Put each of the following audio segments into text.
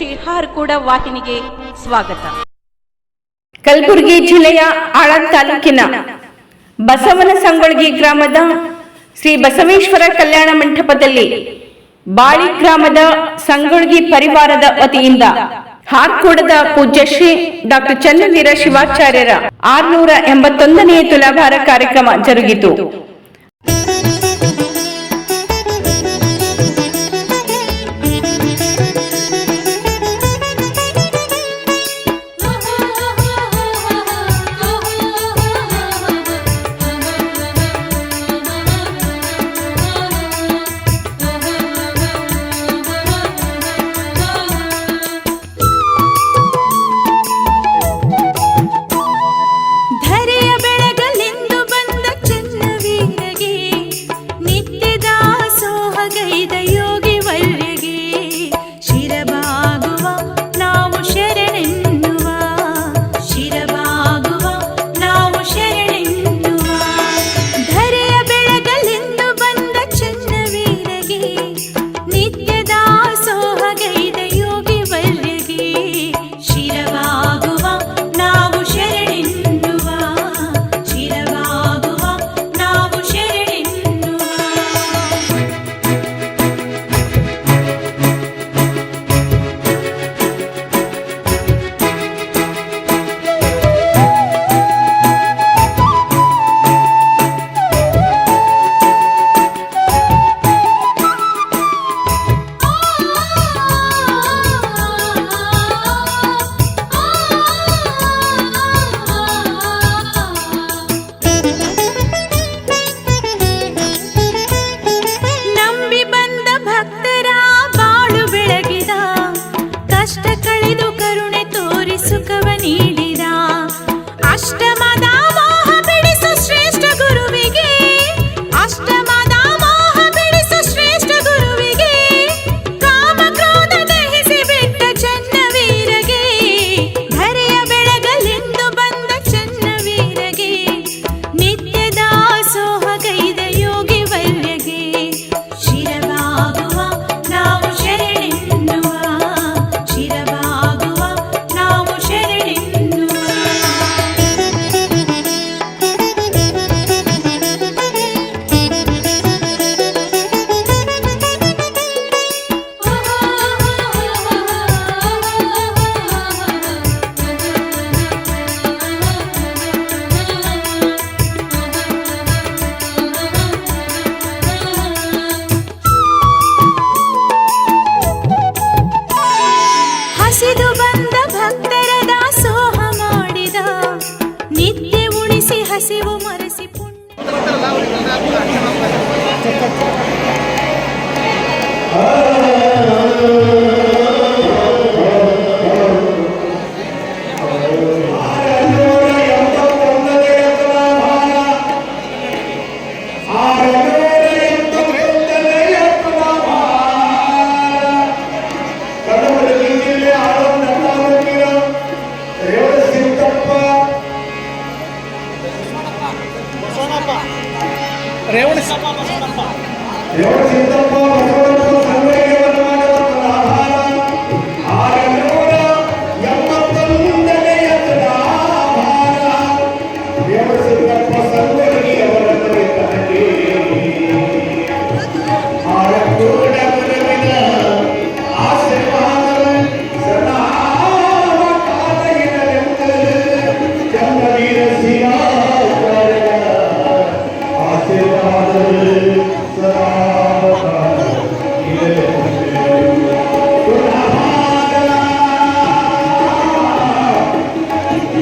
ಶ್ರೀಹಾರ್ಗೂಡ ವಾಹಿನಿಗೆ ಸ್ವಾಗತ. ಕಲಬುರಗಿ ಜಿಲ್ಲೆಯ ಆಳ ತಾಲೂಕಿನ ಬಸವನ ಸಂಗೊಳಗಿ ಗ್ರಾಮದ ಶ್ರೀ ಬಸವೇಶ್ವರ ಕಲ್ಯಾಣ ಮಂಟಪದಲ್ಲಿ ಬಾಳಿ ಗ್ರಾಮದ ಸಂಗೊಳಗಿ ಪರಿವಾರದ ವತಿಯಿಂದ ಹಾರ್ಕೋಡದ ಪೂಜ್ಯಶ್ರೀ ಡಾಕ್ಟರ್ ಚನ್ನವೀರ ಶಿವಾಚಾರ್ಯರ ಆರ್ನೂರ ಎಂಬತ್ತೊಂದನೆಯ ತುಲಾಭಾರ ಕಾರ್ಯಕ್ರಮ ಜರುಗಿತು.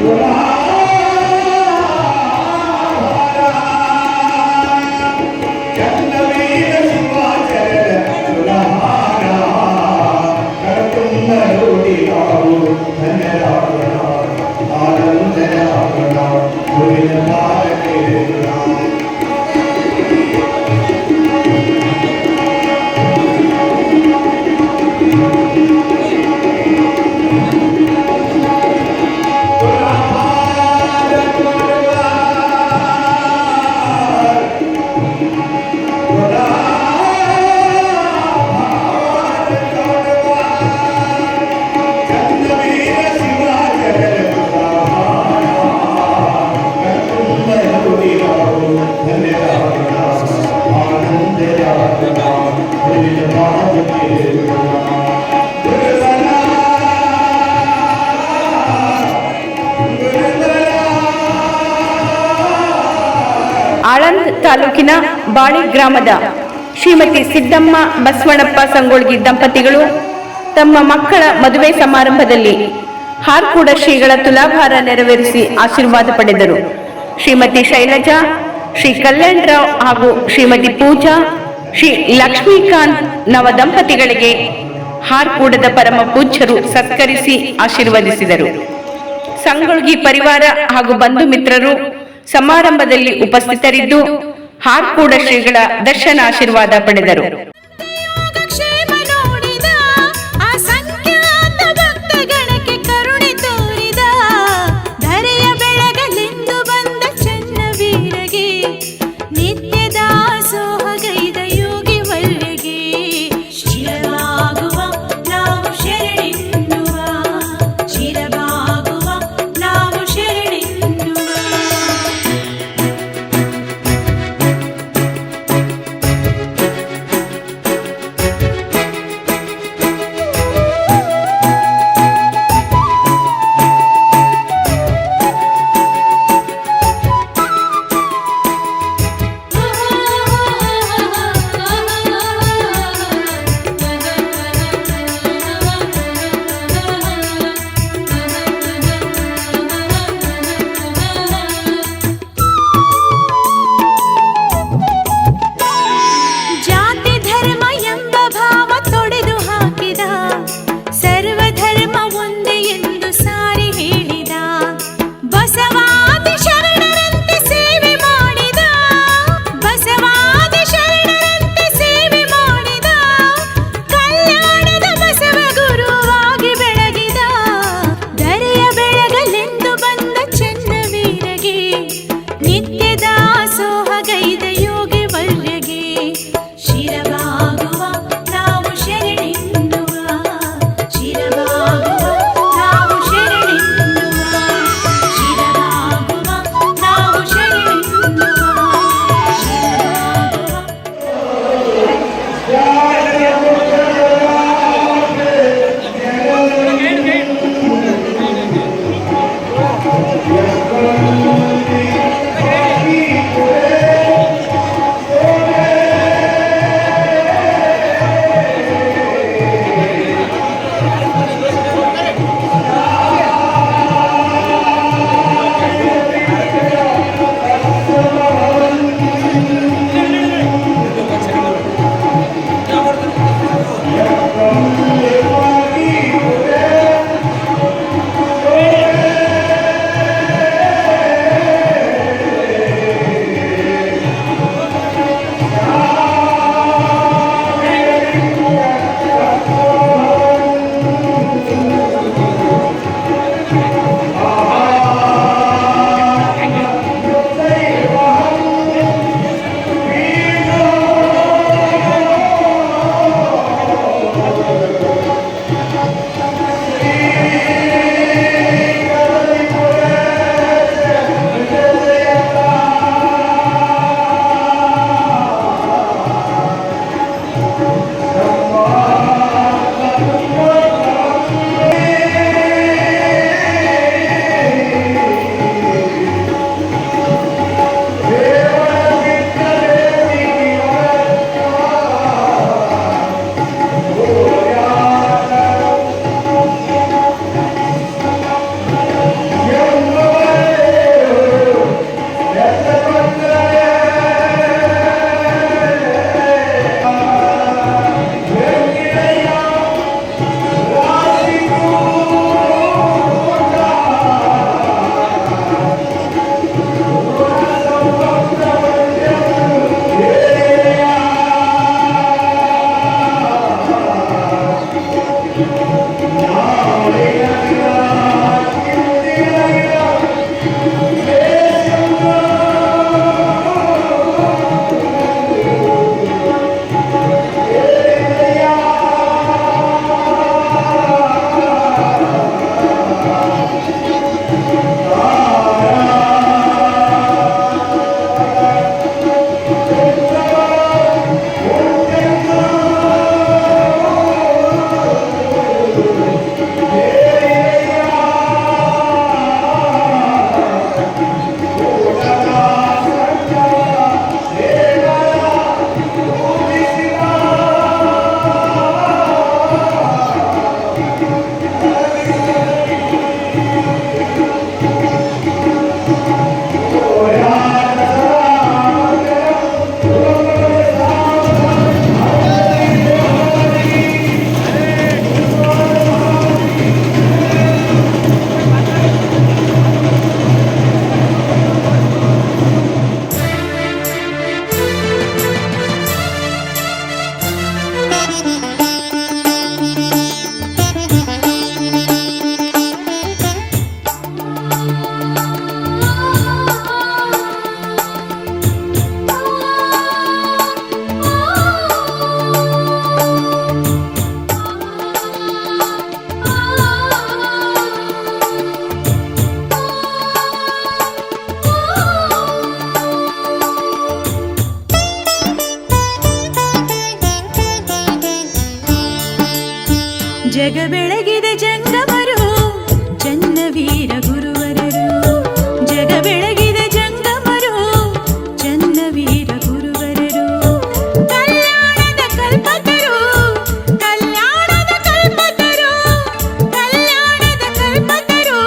Yeah. ತಾಲೂಕಿನ ಬಾಳಿ ಗ್ರಾಮದ ಶ್ರೀಮತಿ ಸಿದ್ದಮ್ಮ ಬಸವಣ್ಣಪ್ಪ ಸಂಗೊಳ್ಗಿ ದಂಪತಿಗಳು ತಮ್ಮ ಮಕ್ಕಳ ಮದುವೆ ಸಮಾರಂಭದಲ್ಲಿ ಹಾರ್ಕೂಡ ಶ್ರೀಗಳ ತುಲಾಭಾರ ನೆರವೇರಿಸಿ ಆಶೀರ್ವಾದ ಪಡೆದರು. ಶ್ರೀಮತಿ ಶೈಲಜಾ, ಶ್ರೀ ಕಲ್ಯಾಣರಾವ್ ಹಾಗೂ ಶ್ರೀಮತಿ ಪೂಜಾ, ಶ್ರೀ ಲಕ್ಷ್ಮೀಕಾಂತ್ ನವ ದಂಪತಿಗಳಿಗೆ ಹಾರ್ಕೂಡದ ಪರಮ ಪೂಜ್ಯರು ಸತ್ಕರಿಸಿ ಆಶೀರ್ವದಿಸಿದರು. ಸಂಗೊಳ್ಗಿ ಪರಿವಾರ ಹಾಗೂ ಬಂಧು ಮಿತ್ರರು ಸಮಾರಂಭದಲ್ಲಿ ಉಪಸ್ಥಿತರಿದ್ದು ಹಾರ್ಕೂಡ ಶ್ರೀಗಳ ದರ್ಶನ ಆಶೀರ್ವಾದ ಪಡೆದರು. ಜಗ ಬೆಳಗಿದೆ ಜಂಗಮರು, ಚನ್ನವೀರ ಗುರುವರರು. ಜಗ ಬೆಳಗಿದೆ ಜಂಗಮರು, ಚನ್ನವೀರ ಗುರುವರರು. ಕಲ್ಯಾಣದ ಕಲ್ಪತರು ಕಲ್ಯಾಣದ ಕಲ್ಪತರು ಕಲ್ಯಾಣದ ಕಲ್ಪತರು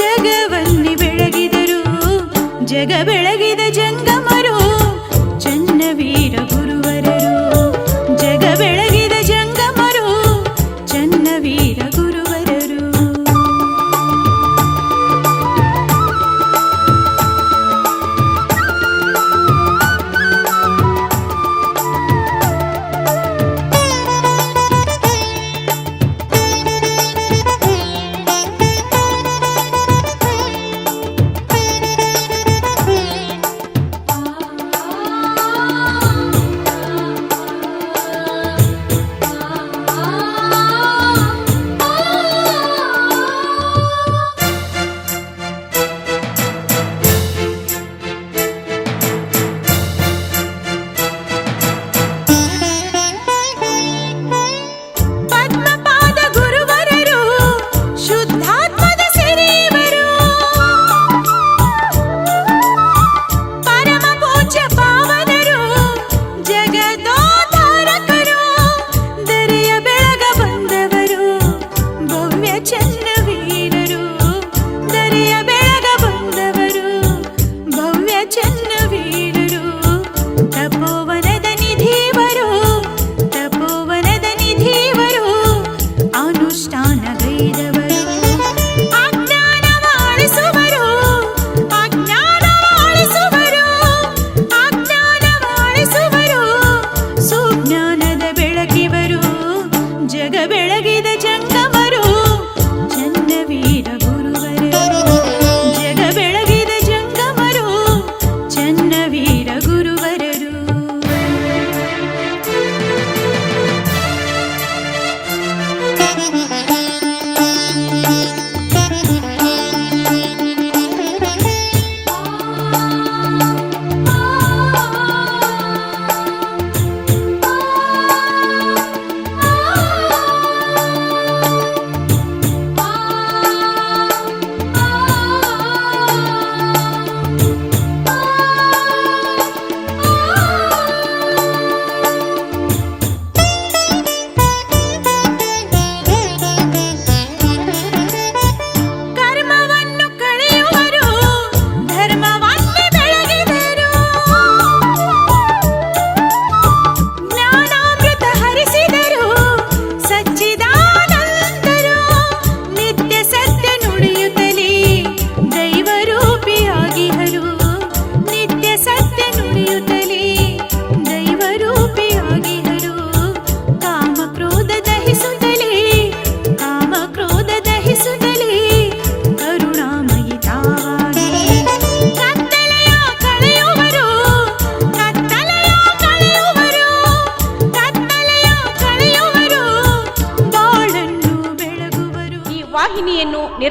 ಜಗವನ್ನಿ ಬೆಳಗಿದರು, ಜಗ ಬೆಳಗಿದ